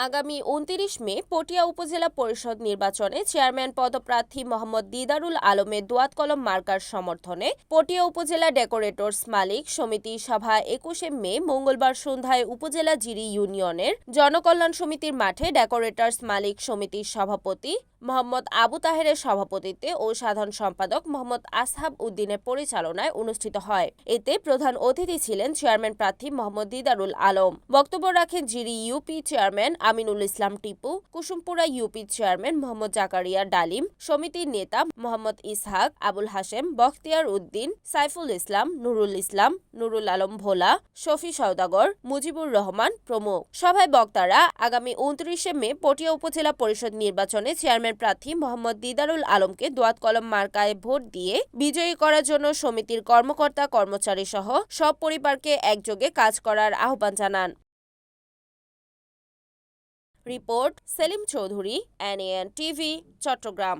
আগামী উনত্রিশ মে পটিয়া উপজেলা পরিষদ নির্বাচনে চেয়ারম্যান পদপ্রার্থী মোহাম্মদ দিদারুল আলমের দোয়াত কলম মার্কার সমর্থনে পটিয়া উপজেলা ডেকোরেটর্স মালিক সমিতি সভা একুশে মে মঙ্গলবার সন্ধ্যায় উপজেলা জিরি ইউনিয়নের জনকল্যাণ সমিতির মাঠে ডেকোরেটর্স মালিক সমিতির সভাপতি মোহাম্মদ আবু তাহেরের সভাপতিত্বে ও সাধারণ সম্পাদক মোহাম্মদ আসহাব উদ্দিনের পরিচালনায় অনুষ্ঠিত হয়। এতে প্রধান অতিথি ছিলেন চেয়ারম্যান প্রার্থী মোহাম্মদ দিদারুল আলম। বক্তব্য রাখেন Jiri UP chairman Aminul Islam Tipu, Kusumpura UP chairman Mohammad Zakaria Dalim, সমিতির নেতা মোহাম্মদ ইসহাক, আবুল হাশেম, বখতিয়ার উদ্দিন, সাইফুল ইসলাম, নুরুল ইসলাম, নুরুল আলম ভোলা, শফি সওদাগর, মুজিবুর রহমান প্রমুখ। সভায় বক্তারা আগামী উনত্রিশে মে পটিয়া উপজেলা পরিষদ নির্বাচনে চেয়ারম্যান প্রার্থী মোহাম্মদ দিদারুল আলমকে দোয়াত কলম মার্কায় ভোট দিয়ে বিজয়ী করার জন্য সমিতির কর্মকর্তা, কর্মচারী সহ সব পরিবারকে একযোগে কাজ করার আহ্বান জানান। Report Selim Chowdhury NN TV, Chattogram.